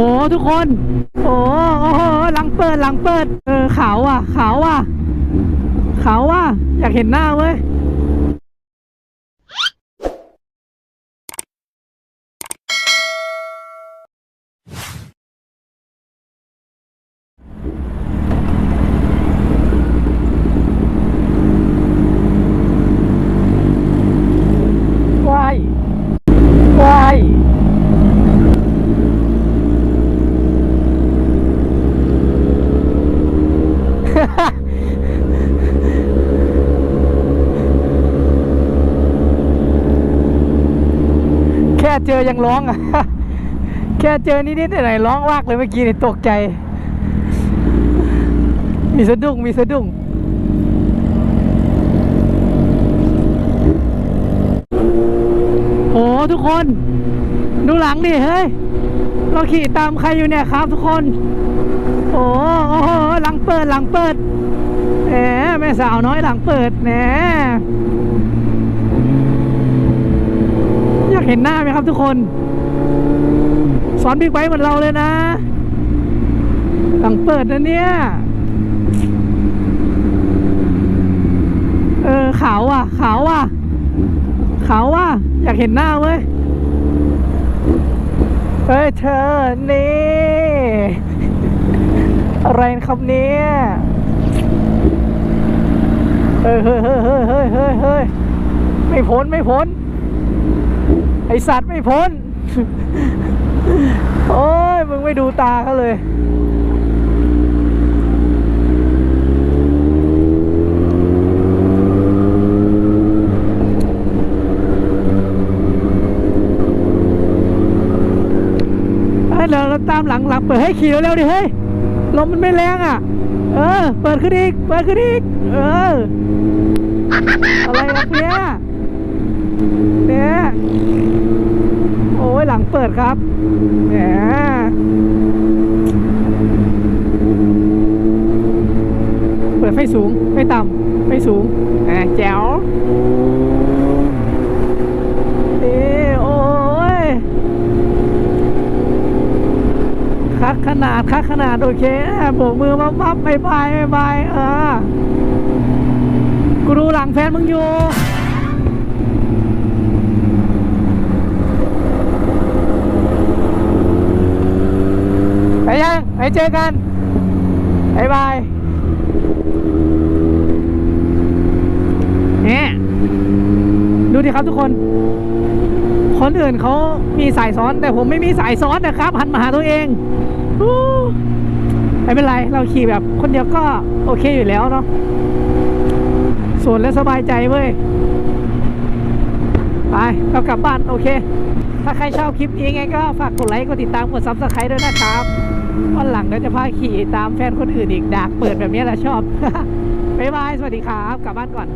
อ้ทุกคน โอ้โอ้หหลังเปิดหลังเปิด เออขาวอะ ขาวอะ ขาวอะ อยากเห็นหน้าเว้ย ว้ายว้าย แค่ เจอยังร้องอะ แค่เจอนิดๆหน่อยๆร้องวากเลยเมื่อกี้นี่ตกใจ มีสะดุ้งมีสะดุ้งโหทุกคน ดูหลังดิเฮ้ย เราขี่ตามใครอยู่เนี่ยครับทุกคน โอ้โอ้โหหลังเปิดหลังเปิดแหมแม่สาวน้อยหลังเปิดแหม เห็นหน้าไหมครับทุกคน สอนบิ๊กไบค์เหมือนเราเลยนะหลังเปิดนะเนี่ย เออขาวอะ ขาวอะ ขาวว่ะ อยากเห็นหน้าเว้ยเฮ้ยเธอ นี่ อะไรครับเนี่ยเฮ้ยเฮ้ยเฮ้ยเฮ้ยเฮ้ยเฮ้ยไม่พ้น ไม่พ้น ไอสัตว์ไม่พ้น โอ้ย มึงไม่ดูตาเขาเลยเฮ้ยเราเราตามหลังหลังเปิดให้ขี่เร็วๆดิเฮ้ย ลมมันไม่แรงอะ เออ เปิดขึ้นอีก เปิดขึ้นอีก เออ อะไรนะเนี่ยโอ้ยหลัง เปิดครับแหมเปิดไฟสูง ไฟต่ำไฟสูงแหมแจ๋วนี่โอ้ยคักขนาดคักขนาด โอเคโบกมือมาปั๊บบายบายบายบายเออกูดูหลังแฟนมึงอยู่ ไปยังไปเจอกันบายบายเนี่ยดูดิครับทุกคน คนอื่นเขามีสายซ้อน แต่ผมไม่มีสายซ้อนนะครับ หันมาหาตัวเองไม่เป็นไร เราขี่แบบคนเดียวก็โอเคอยู่แล้วเนาะส่วนและสบายใจเว้ย ไป เรากลับบ้าน โอเค ถ้าใครชอบคลิปนี้ไงก็ฝากกดไลค์ กดติดตาม กดซับสไครต์ด้วยนะครับ วันหลังเราจะพาขี่ตามแฟนคนอื่นอีกดักเปิดแบบนี้แหละชอบ บ๊ายบาย สวัสดีครับ กลับบ้านก่อน